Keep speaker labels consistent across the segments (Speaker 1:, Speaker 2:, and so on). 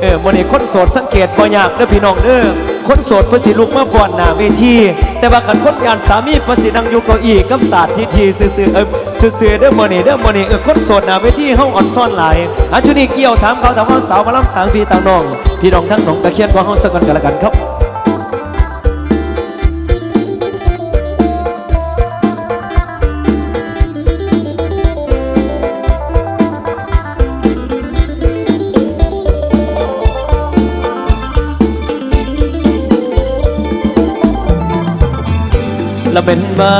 Speaker 1: เออวันนี้คนโสดสังเกตบ่ยากเด้อพี่น้องเด้อคนโสดเพิ่สิลุกมาฟ้อนหน้าเวทีแต่ว่าขันคนยานสามีเพิ่นสินั่งอยู่เก้าอี้กับศาสตร์ที่ทีซื่อๆเออซื่อๆเด้อมื้อนี้เด้อมื้อนี้เออคนโสดหน้าเวทีเฮาอ่อนซ่อนหลายอาชุนี้เกี่ยวถามเขาถามว่าสาวมาลํต่างพี่ต่างน้องพี่น้องทั้งน้องตะเคียนของเฮาสักกันกันละกันครับ ละเป็นมา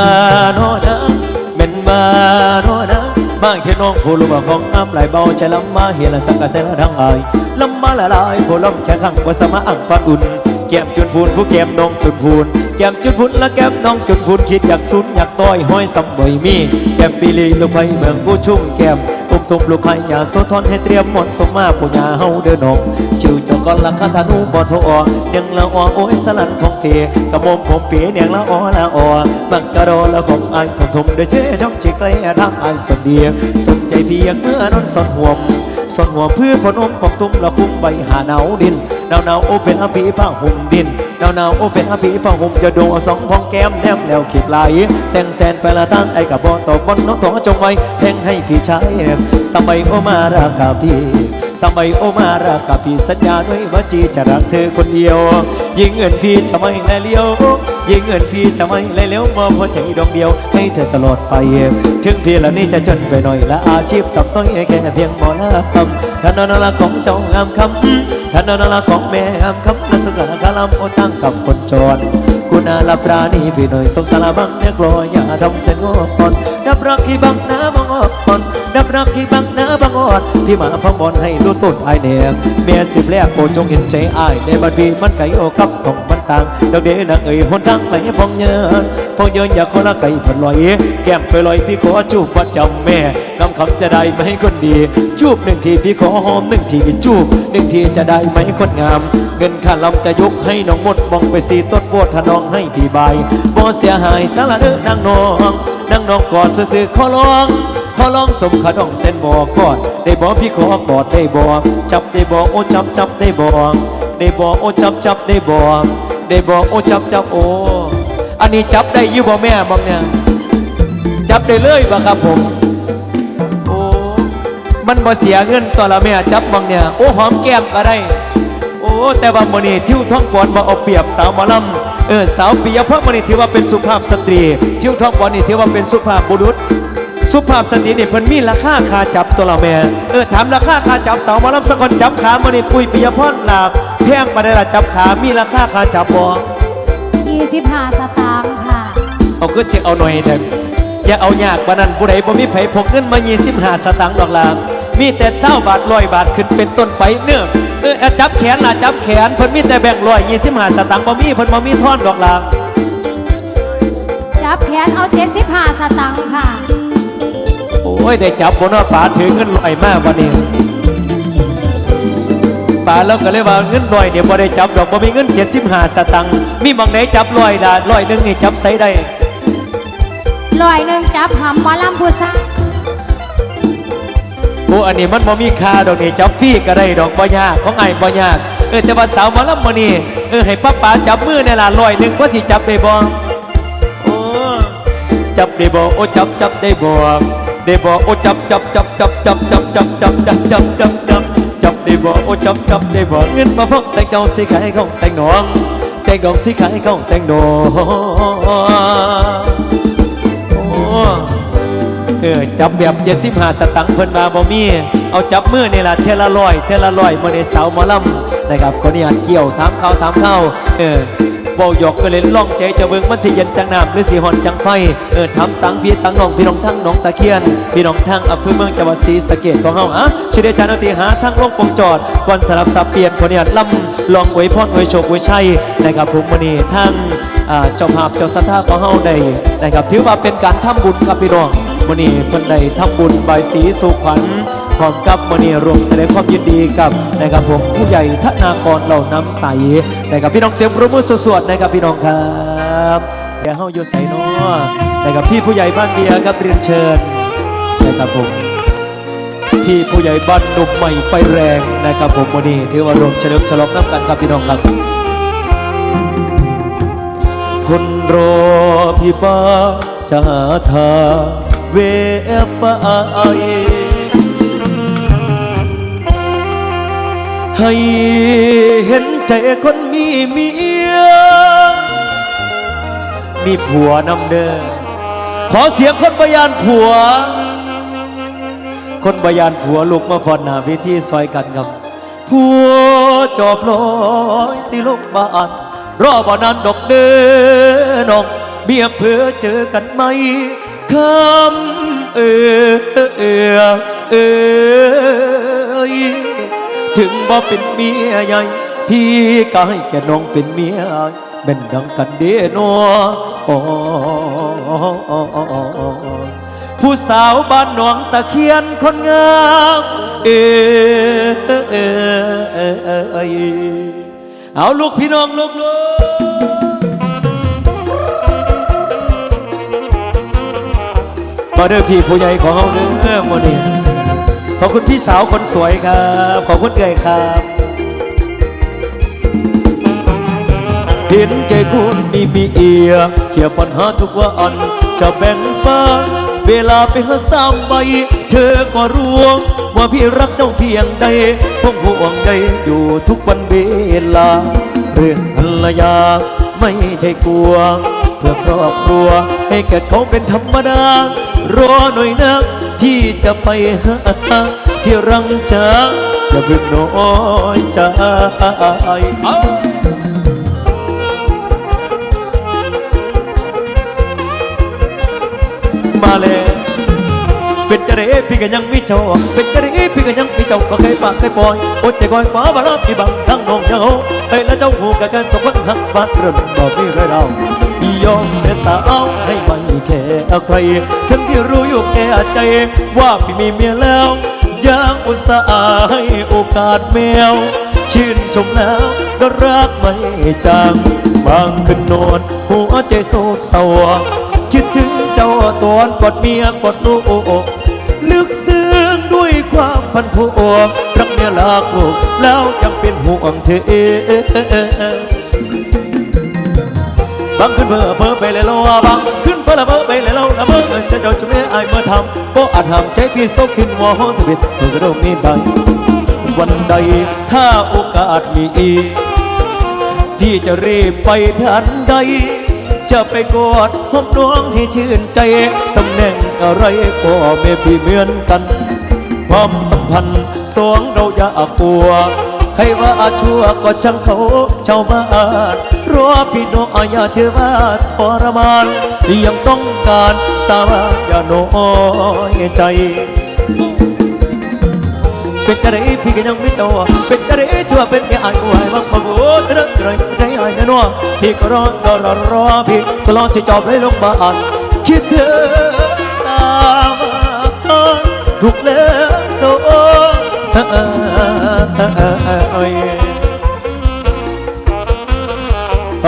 Speaker 1: โนนะเป็นมาโนนะมาเขียนน้องผู้ลูกของอ้ำไหลเบาใจลำมาเฮียละสังกะเสนดังไอายลำมาละลายผู้ลำแค่ขังว่าสมาอังฟ้าอุ่นแก้มจุนพูนผู้แก้มน้องจุนพูนแก้มจุนพูนและแก้มน้องจุนพูนคิดอยากสุนอยากต้อยห้อยสำบ่อยมีแก้มปีลีลูกไปเมืองผู้ชุ่มแก้ม มทุ่มลูกไผ่ยาโซทอนให้เตรียมหมดสมมาผู้ยาเฮาเดินนมชิวเจ้าก่อนละคาธนูบ่ทอเนียงละออโอ้ยสลันของเทกระมมผมเปียเนียงละออละออบังกะโดละของไอ้ทมทมด้วยเจ๊ช่องจิกเลยทางไอ้สนเดียสนใจเพียงเมื่อนอนสนห่วสนหัวเพื่อพนมปองตุ้มละคุ้มใบหาหนาวดินหนาวหนาวโอเป็นอภิผ้าห่มดินหนาวหนาวโอเป็นอภิผ้าห่มจะโดนเอาสองพองแก้มแนมแล้วขีดไหลแต่งแสนไปละตั้งไอ้กับบอตกบนน้องตัวจงไว้แทงให้พี่ชาย Sabay umara kapit โอมาราคาพี่สมัยโอมาราคาพี่สัญญาด้วยว่าจีจะรักเธอคนเดียว ยิงเงินพี่จะไม่แลเลี้ยว ยิงเงินพี่จะไม่แลเลี้ยวมอบหัวใจดวงเดียวให้เธอตลอดไป ถึงพี่ละนี่จะจนไปหน่อยและอาชีพกับต้อยแค่เพียงหมอละคำท่านนละของเจ้างามคำท่านนละของแม่งามคำและสุขกะลำโอตั้งกับคนจรกุณาละปราณีพี่หน่อยสงสารบังเนี่ยกลัวอย่าทำเส้นงอกอนดับรักที่บังน้ำบังออกก่อนดับรักที่บังน้ำบังออดที่มาพังบอลใหู้้ต้นไอเนียเมียสิบแรกโปรดจงเห็นใจอายในบัดพีมันไก่โอกับของมันต่างดอกเดนางเอ่ยหนทางไหนพองเยินพองเยินอยากคนละไก่ผันลอย แก้มไปลอยพี่ขอจูบประจำแม่คำคำจะได้ไหมคนดี จูบหนึ่งทีพี่ขอหอมหนึ่งทีจูบหนึ่งทีจะได้ไหมคนงาม เงินค่าลำจะยกให้น้องหมดมองไปสีต้นโพธน้องให้พี่ใบบ่เสียหายสารเด้อนางน้องนางน้องกอดซื่อขอร้อง ขอลองสมขะดองเส้นบ่กอดได้บ่พี่ขอกอดได้บ่จับได้บ่โอ้จับจับได้บ่ได้บ่โอ้จับจับได้บ่ได้บ่โอ้จับจับโอ้อันนี้จับได้ยู่บ่แม่มองเนี่ยจับได้เลยบ่ครับผมโอ้มันบ่เสียเงินต่อละแม่จับมองเนี่ยโอ้หอมแก้มก็ได้โอ้แต่ว่ามื้อนี้ทิวท้องปอนบ่เอาเปรียบสาวหมอลำเออสาวปิยพรมื้อนี้ถือว่าเป็นสุภาพสตรีทิวท้องปอนนี่ถือว่าเป็นสุภาพบุรุษ สุภาพสตรีนี่เพิ่นมีราคาคาจับตัวละแม่เออถามราคาคาจับสาวหมอลำสักคนจับขามื้อนี้ปุ้ยปิยพรลาแพงปานใดล่ะจับขามีราคาคาจับบ่
Speaker 2: 25สตางค์ค่ะ
Speaker 1: เอาก็เช็คเอาหน่อยเด้ออย่าเอายากปานนั้นผู้ใดบ่มีไผพกเงินมา25สตางค์ดอกล่ะมีแต่20บาท100บาทขึ้นเป็นต้นไปเน้อเออเอาจับแขนล่ะจับแขนเพิ่นมีแต่แบ่งค์ร้อย25สตางค์บ่มีเพิ่นบ่มีทอนดอกล่ะ
Speaker 2: จับแขนเอา75สตางค์ค่ะ
Speaker 1: โอ้ ยได้จับบ่เนาะป๋าถือเงินร้อยมาวันนี้ป๋าแล้วก็เลยว่าเงินร้อยเนี่ยบ่ได้จับดอกบ่มีเงิน75สตังค์มีหม่องไหนจับร้อยล่ะร้อยหนึงนี่จับใส่ได้
Speaker 2: ลอยหนึ่งจับหำหมอลำผู้สร้าง
Speaker 1: โอ้อันนี้มันบ่มีค่าดอกนี่จับฟรีก็ได้ดอกบ่ยากของไอ้ายบ่ยากเออแต่ว่าสาวหมอลำมื้อนี้เออให้ป้าป๋าจับมือเนี่ยล่ะร้อยหนึงว่าสิจับได้บ่โอ้จับได้บ่โอ้จับจับได้บ่ ได้บ่โอ้จับจับจับจับจับจับจับจับจับจับจับจับจับได้บ่โอ้จับจับได้บ่เงินมาพกแต่งเจ้าสิขายของแต่งน้องแต่งน้องสิขายของแต่งน้องเออจับแบบเจ็ดสิบห้าสตังค์เพิ่นมาบ่มี เอาจับมือนี่ล่ะเทละร้อยเทละร้อยมาในเสาหมอลำนะครับคนนี้อาจเกี่ยวถามเข้าถามเข้าเออ เบาหยอกก็เลยล่องใจจะเบิ่งมันสิเย็นจังน้ำหรือสิหอนจังไฟเออถามตังพี่ตังน้องพี่น้องทั้งน้องตะเคียนพี่น้องทั้งอำเภอเมืองจังหวัดศรีสะเกษของเฮาอะชื่อเดชานาตีหาทั้งลงปงจอดก่อนสลับสับเปลี่ยนคนนี้ลำลองอวยพรอวยโชคอวยชัยนะครับผมมื้อนี้ทั้งอ่าเจ้าภาพเจ้าสัทธาของเฮาได้นะครับถือว่าเป็นการทำบุญครับพี่น้องมื่อนี้เพิ่นได้ทำบุญใบายสีสุขวัญ พร้อมกับมื่อนี้รวมแสดงความยินดีกับนะครับผมผู้ใหญ่ธนากรเหล่าน้ำใสนะครับพี่น้องเสียงปรบมือสวดๆนะครับพี่น้องครับเดี๋ยวเฮาอยู่ใส่น้อนะครับพี่ผู้ใหญ่บ้านเบียร์ครับเรียนเชิญนะครับผมพพี่ผู้ใหญ่บ้านหนุ่มใหม่ไฟแรงนะครับผมวันนี้ถือว่ารวมเฉลิมฉลองน้ำกันครับพี่น้องครับคนรอพี่ฟ้าจะหาทางเวฟไป ให้เห็นใจคนมีเมีย มีผัวนำเดินขอเสียงคนบยานผัว คนบยานผัวลุกมาพอดหน้าเวทีซอยกันครับผัวจอบลอยสิลูกบ้านรอบ่นานดอกเด้อน้องเมียเพื่อเจอกันไหมคำเออเออเออ ถึงบ่เป็นเมียใหญ่พี่ก็ให้แกน้องเป็นเมียเป็นดังกันเดนัวโอ้ผู้สาวบ้านหนองตะเคียนคนงามเออเออเออเอเอเอเอาลูกพี่น้องลูกลูกมาเด้อพี่ผู้ใหญ่ของเราเด้อโมนี่ ขอบคุณพี่สาวคนสวยครับ ขอบคุณเกยครับเห็นใจคุณมีมีเอียเขี่ยปัญหาทุกวันจะแบ่งปันเวลาไปหาซ้ำใบเธอก็รู้ว่าพี่รักเจ้าเพียงใดคงห่วงใยอยู่ทุกวันเวลา เรื่องภรรยาไม่ใช่กลัว เพื่อครอบครัวให้แก่เขาเป็นธรรมดารอหน่อยนะ ที่จะไปหาที่รังจะอย่าเพิ่งน้อยใจเอามาเลยเป็นจะเรพี่ก็ยังมีโจเป็นจะเรพี่ก็ยังมีเจ้าก็เคยปากเคยปล่อยอดใจคอยฟ้าบาลาพี่บังทั้งน้องยังเอาไอ้และเจ้าหูกับกันสองคนหักบ้านเริ่มบอกมีเรื่องเราพี่ยอมเสียสาวให้ไม่แค่ใครทั้งที่ รู้อยู่แก่ใจ ว่าพี่มีเมียแล้ว ยังอุตส่าห์ให้โอกาสแมว ชื่นชมแล้วก็รักไม่จางบางคืนนอนหัวใจโศกเศร้าคิดถึงเจ้าตอนกอดเมียกอดลูกลึกซึ้งด้วยความพันผูกรักเมียรักลูกแล้วยังเป็นห่วงเธอ บางขึ้นเบอร์เบอร์ไปเลยแล้วว่าบางขึ้นเบอร์ละเบอร์ไปเลยแล้วละเบอร์จะเจ้าจะไม่อายเมื่อทำก็อาจทำใจพี่ซบขึ้นว่าห้องทวิตเธอก็ต้องมีใดวันใดถ้าโอกาสมีอีกพี่จะรีบไปทันใด จะไปกอดหอมน้องให้ชื่นใจตำแหน่งอะไรก็ไม่พี่เหมือนกัน ความสัมพันธ์สองเราอย่ากลัว ใครว่าชั่วก็ช่างเขาเจ้าบ้านรอพี่น้องอย่าเธอว่าทรมานยังต้องการตามอย่าน้อยใจ เป็นจะได้พี่ก็ยังไม่เจ้าเป็นจะได้ชั่วเป็นแค่อายอวยบางพะโกตระตรใจอายแน่นอนพี่ก็รอรอรอรอพี่ก็รอสิจอบเลยลงบ้านคิดเธ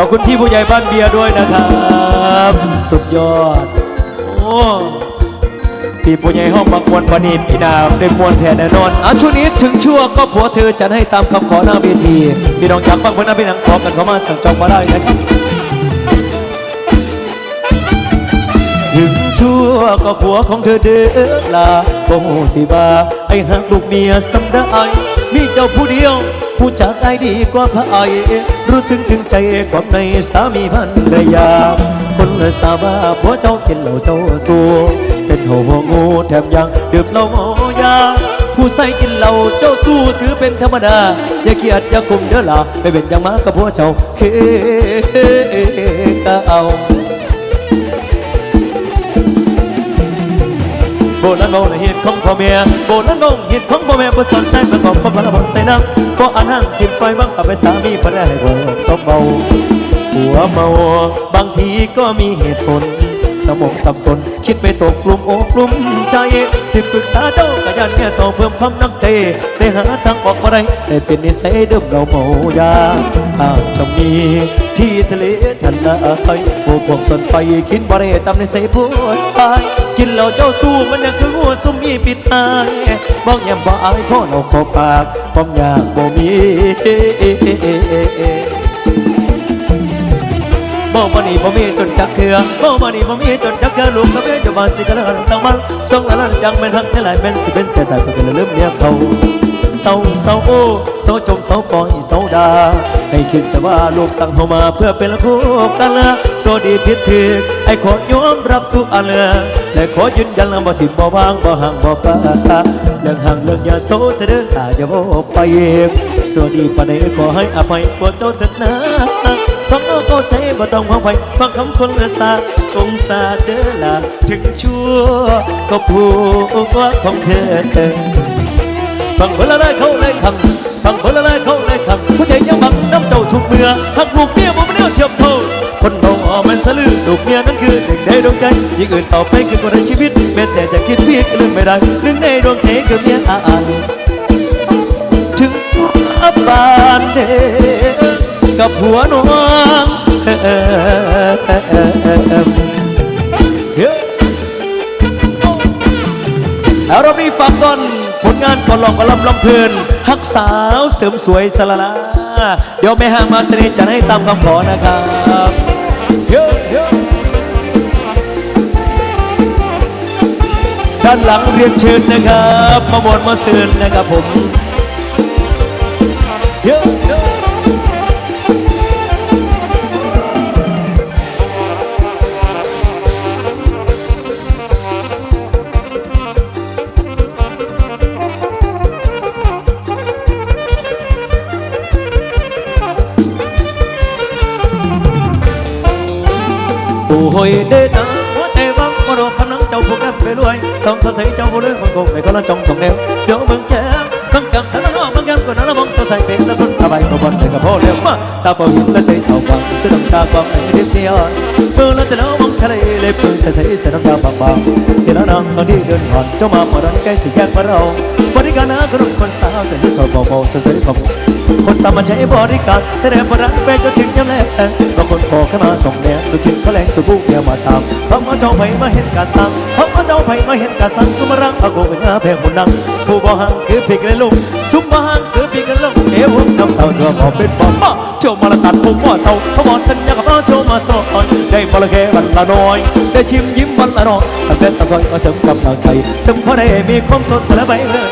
Speaker 1: อบคุณพี่ผู้ใหญ่บ้านเบียร์ด้วยนะครับ สุดยอด โอ้พี่ผู้ใหญ่ห้องประกวดปนิดพี่นามได้มวลแทนแน่นอนอะช่วงนี้ถึงชั่วก็ผัวเธอจะให้ตามคำขอหน้าเวทีพี่น้องอยากฟังเพนั้นพี่นังขอกันเข้ามาสั่งจองมาได้นะครับถึงชั่วก็ผัวของเธอเด้อดลาโอ้ที่ว่าไอ้หักลูกเมียสำได้มีเจ้าผู้เดียว ผู้จากไอดีกว่าพระไอรู้ซึ้งถึงใจความในสามีพันรยา คนเลยทราบว่าผัวเจ้ากินเหล้าเจ้าสูเป็นหัวงูแถมยังดื่มเหล้าเมายาผู้ใส่กินเหล้าเจ้าสู้ถือเป็นธรรมดา อย่าเกียดอย่าคุมเด้อล่ะไปเป็นอย่างมากับผัวเจ้าเคเอาโบราณโบราณเหตุของ พ่อแม่โบราณโบราณเหตุของพ่อแม่บ่สนใจประกอบกับพระบใส่น้ำก็อ่านห้างจิ้มไฟบังกับไปสามีพระได้บ่สมเบาหัวเมาบางทีก็มีเหตุผล สมองสับสน คิดไปตกกลุ่มอกกลุ่มใจสิปรึกษาเจ้ากะยันแม่สองเพิ่มความน้ำใจได้หาทางออกมาได้แต่เป็นนิสัยเดิมเราเมายาหากจะมี ที่ทะเลทันละไฟโอ้พวกสนไปคิดบ่ได้ตามในใส่ผู้ชายกินเหล้าเจ้าสู้มันยังคือหัวซุ่มมีปิดตายบอกแยมบ่อายพ่อเราขอปากความอยากบ่มีบ่มานี่บ่มีจนจักเถื่อบ่มานี่บ่มีจนจักเถื่อลูกกับแม่เจะบานสิกะละหันสังมันสองละลันจังแม่นฮักได้หลายแม่นสิเป็นเสียแต่ก็เลยลืมเมียเขา เศร้าเศร้าโอ้เศร้าจมเศร้าปล่อยเศร้าดา ให้คิดซะว่าลูกสั่งเข้ามาเพื่อเป็นคู่กันละโซดีผิดถือไอ้ขอยอมรับสู่อันเลือและขอยืนยันว่าบ่ถิ่มบ่วางบ่ห่างบ่ปาเรื่องห่างเรื่องยาโซเสด็จตาอย่าบ่ไปเองสวัสดีปานใดขอให้อภัยปวดเจ้าเถิดนะสองเอาเข้าใจบ่ต้องหวังไว้ฟังคำคนละสาคงสาเด้อละถึงชั่วก็ผู้ของเธอ ฟังเบลอะไรเขาเลยคำฟังเบลอะไรเขาเลยคำผู้ใจยังบังน้ำเจ้าทุกเมื่อหักลูกเมียบ่มันเลี้ยวเฉียบโทคนเราออมันสะลือลูกเมียนั้นคือหนึ่งในดวงใจยิ่งอื่นต่อไปคือคนในชีวิตแม้แต่จะคิดเพียงก็ลืมไม่ได้หนึ่งในดวงใจคือเมียอายถึงอับบานเดกับผัวน้องเอ่อเอ่อเอ่อเอ่อเอ่อเอ่อเฮ้ยแล้วเรามีฟังก่อน ผลงานก่อนลองก่อนลำลำเพลินฮักสาวเสริมสวยสละลา เดี๋ยวแม่ห้างมาเสน่ห์จะให้ตามคำขอนะครับเยอะเยอะด้านหลังเรียนเชิญนะครับ มาบนมาเสือนนะครับผมเยอะ เยอะโอ้ยเด้อหัวใจวังมโนคำนังเจ้าผู้กันไปรวยสองสะใสเจ้าผู้เลื่อนคนคงในคนละจองสองแนวเดี๋ยวมึงแก่บางกังสารนอบางแกังก็นั่นละมองสะใสเป็นละสุดตาใบก็บอลเลยกับพ่อเลี้ยงมาตาเปล่าหินและใจเศร้าฟังสุดน้ำตาความไอ้เด็กเดียวเมื่อเราจะน้องมองทะเลเลยปืนใสใสใส่น้ำตาบางบางที่แล้วนางตอนที่เดินผ่านเจ้ามาพอรันใกล้สิแยกมาเราบริการนะกรุ่คนสาวจะนึกเขาเบาๆใสใสของ คนตามมาใช้บริการแต่แรงพอรันไปจนถึงยามแลงก็คนพอขึ้นมาส่งแนวดูกินเขาแรงตัวผู้เมียมาตามเขามาเจ้าไปมาเห็นกาสังเขามาเจ้าไปมาเห็นกาสังสุมารังอาโกเป็นอาแพงคนนังผู้บ่ห่างคือปีกเลยลุงสุมบ่ห่างคือปีกเลยลุงเอวน้ำสาเสือพอเป็นบ่มาเจ้ามาละตัดผมว่าเสาเขาบอกสัญญากับเราเจ้ามาสอยได้มาละแค่วันละน้อยได้ชิมยิ้มวันละน้อยตั้งแต่ตาซอยมาเสริมกำลังใจเสริมพอได้มีความสดใสและใบเมื่อ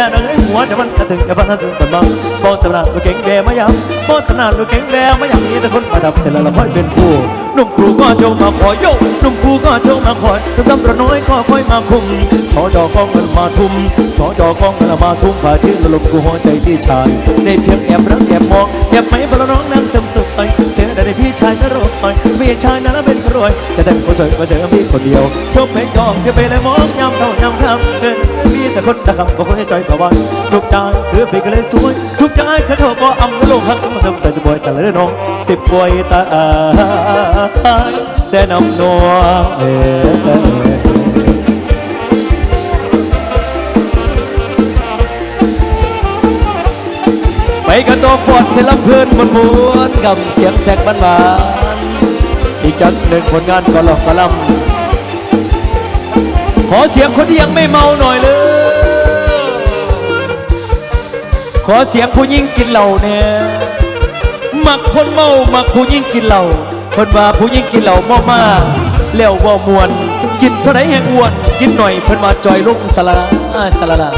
Speaker 1: แน่แน่ดังไอ้หัวจะมันกระถึงกระพันถึงกันบ้างบ่สำนักลูกเก่งแดมาย้ำบ่สำนักลูกเก่งแดมาย้ำนี้แต่คนมาดับเสร็จแล้วเราค่อยเป็นผู้หนุ่มครูก็เจ้ามาขอโยกหนุ่มครูก็เจ้ามาคอยหนุ่มดำระน้อยก็ค่อยมาคุมสอจอของเงินมาทุ่มสอจอของเงินมาทุ่มผ่าที่ตลบกูหัวใจพี่ชายได้เพียงแอบรักแอบมองแอบไหมบลน้องนั่งเสริมสุดไปเสียได้พี่ชายก็รอไปพี่ชายนั้นเป็นรวยจะได้คนสวยมาเจอพี่คนเดียวชมเพลงจอมจะไปเลยมองยามเศร้ายามคำเดินมีแต่คนดักคำก็คนให้ใจระวันทุกใจคือพี่ก็เลยสวย ทุกใจเขาโทรก็อำโลกหักสมสมใส่จะบวยแต่ละน้องสิบป่วยตาแต่นำนัวเอไปกันตัวฟอดเสลำเพลินมวนมวนกับเสียงแสกบ้านหวานอีกจัดหนึ่งผลงานก็หลอกกระลำขอเสียงคนที่ยังไม่เมาหน่อยเลย ขอเสียงผู้ยิ่งกินเหล้าเนี่ยมักคนเมามักผู้ยิ่งกินเหล้าคนว่าผู้ยิ่งกินเหล้าเมามากแล้วว่ามวน กินเท่าไรแห้งอ้วน กินหน่อยเพิ่นมาจอยลุกสละละสละละ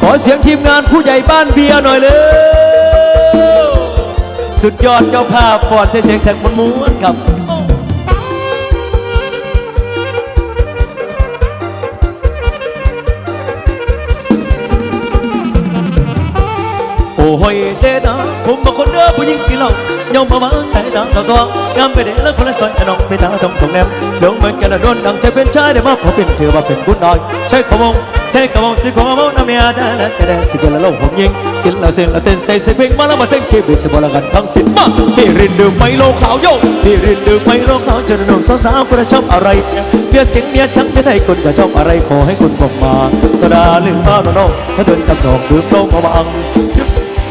Speaker 1: ขอเสียงทีมงานผู้ใหญ่บ้านเบียร์หน่อยเลย สุดยอดเจ้าภาพฟอดเสียงแสกม้วนๆครับ โอ้โหยเดนะผมบอกคนเด้อผู้หญิงกินเหล้ายอมมาว่าสายตาสาวๆงามไปเด็แล้วคนละซอยน้องไปตาทองทองแนมเดี๋ยวเหมือนกันละโดนดังใจเป็นชายได้มาพอเป็นถือว่าเป็นบุญน้อยใช่ขมงใช่ขมงสิขมงน้ำเนี่ย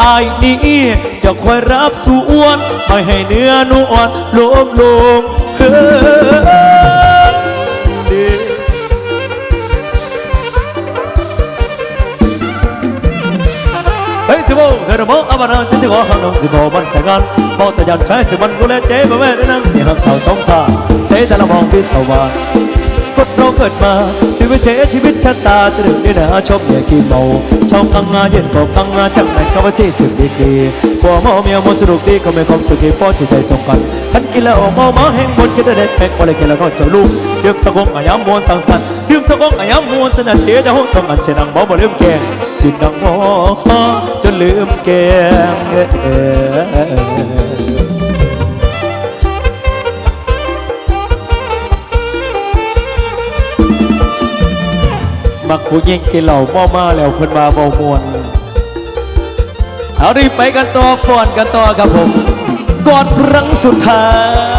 Speaker 1: อายนี้จะคอยรับส่วนไม่ให้เนื้อนวลโลมลงเฮ้ยเฮ้ยสิโบเธอมองอาบานจะที่ขอข้างน้องสิบมันแต่งงานมองแต่ยันใช้สิมันกูเล่นเจ๊บ่แม่ได้นั่งที่หักเสาต้องซาเสียแต่ละมองที่สว่าง กดเราเกิดมาสิวิเชชีวิตชะตาตรึงนี่นะชอบเนี่ยขี้เมาชอบกังงาเย็นก็กังงาจังไหนก็ว่าสิสิบดีดีกว่าเมาเมียมันสนุกดีก็ไม่ความสุขที่พอจิตใจตรงกันทันกินแล้วเมามาแห้งบนกินได้เด็ดแปลกอะไรกินแล้วก็จะลูกเดือบสะกงอายามมวนสังสรรค์เดือบสะกงอายามมวนสนัดเสียจะห้องทำมันเสียงดังเบาบ่ลืมแกงสิดังโอ้จนลืมแกง มักผู้ยิ่งกินเหล่าหม้อมาแล้วคนมาเบามวนเอารีบไปกันต่อก่อ
Speaker 2: นกันต่อครับผมก่อนครั้งสุดท้าย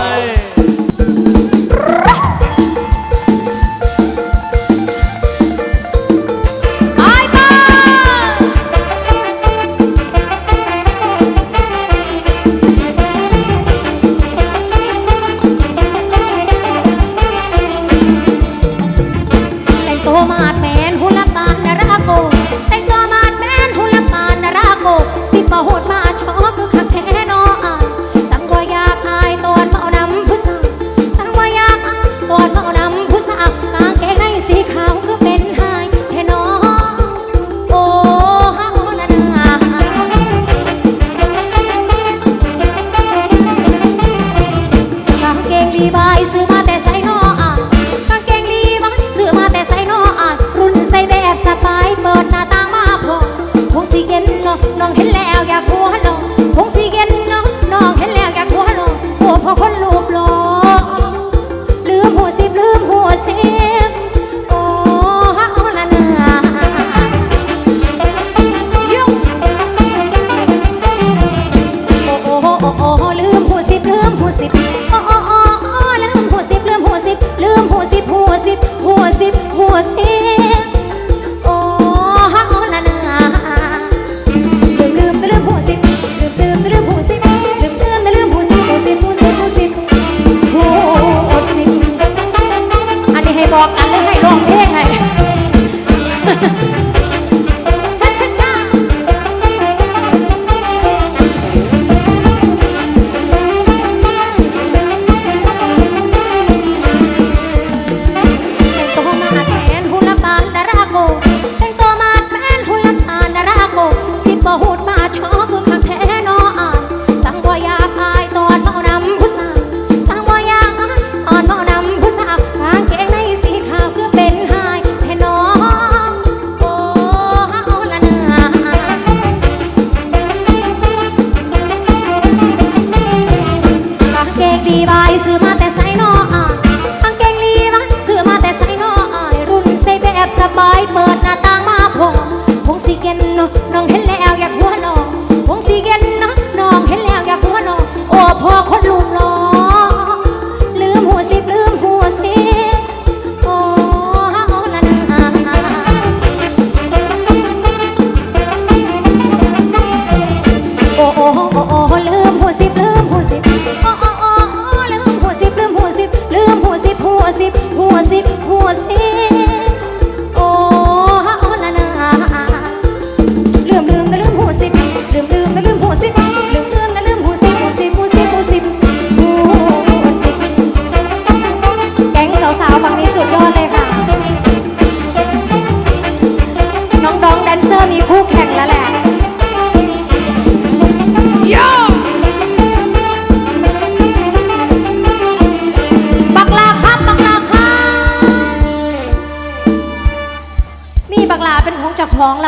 Speaker 2: นเนาะน้องเห็นแล้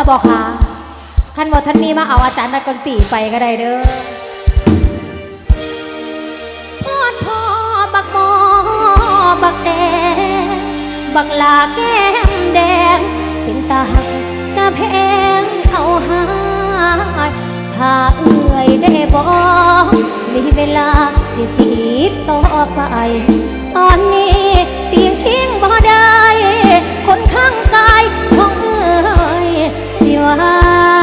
Speaker 2: บอกค่ะท่านบอกท่านมีมาเอาอาจารย์นักดนตรีไปก็ได้เด้อพอดพอบักมอบักแดงบักลาแก้มแดงเป็นตาหักตาเพงเขาหายถ้าเอื่อยได้บอกมีเวลาสิตีต่อไป ตอนนี้ตีทิ้งบ่ได้ คนข้างกาย 花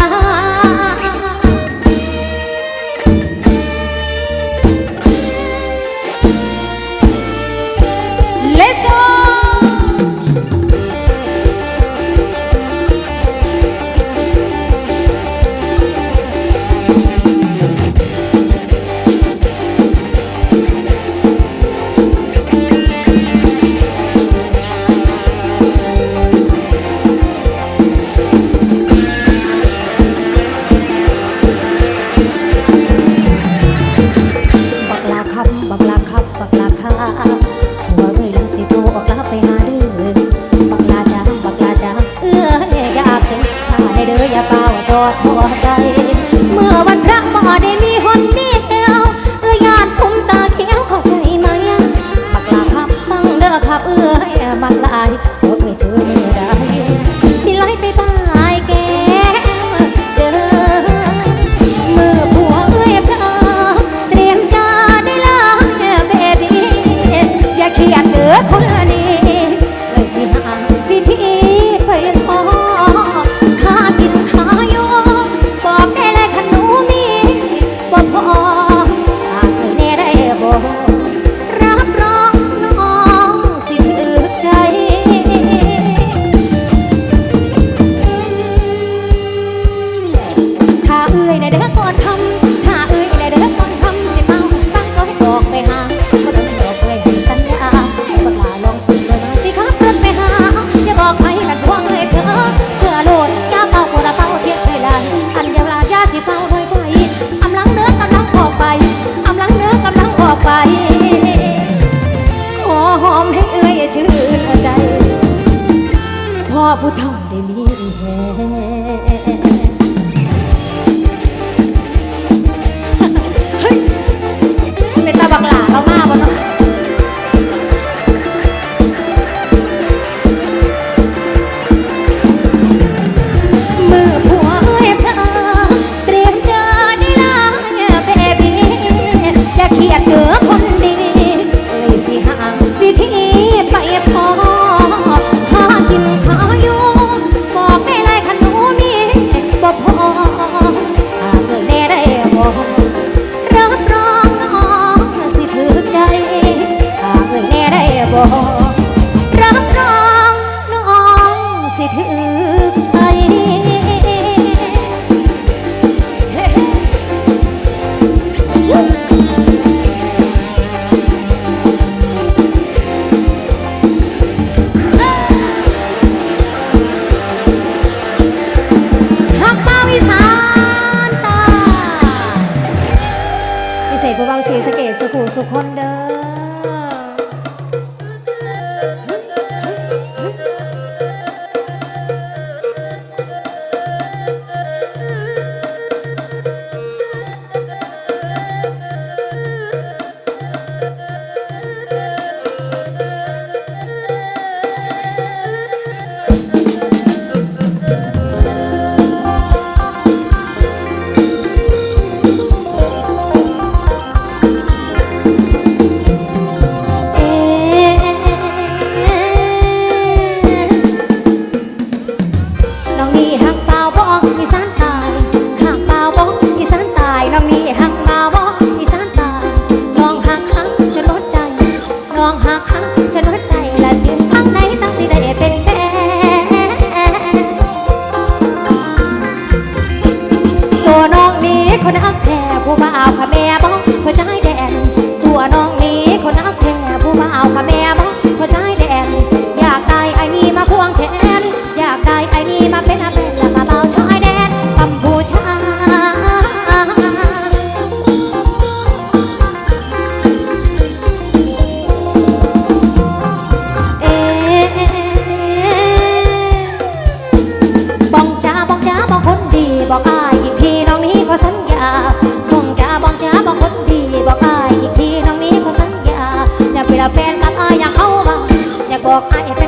Speaker 2: ผู้เฒ่าได้มีแห่ ขอสัญญาคงจะบอกจ้าบอกคนดีบอกอายอีกทีน้องนี้ขอสัญญาอย่าเปลี่ยนแฟนกับอายอย่างเอาบ้างอย่าบอกอาย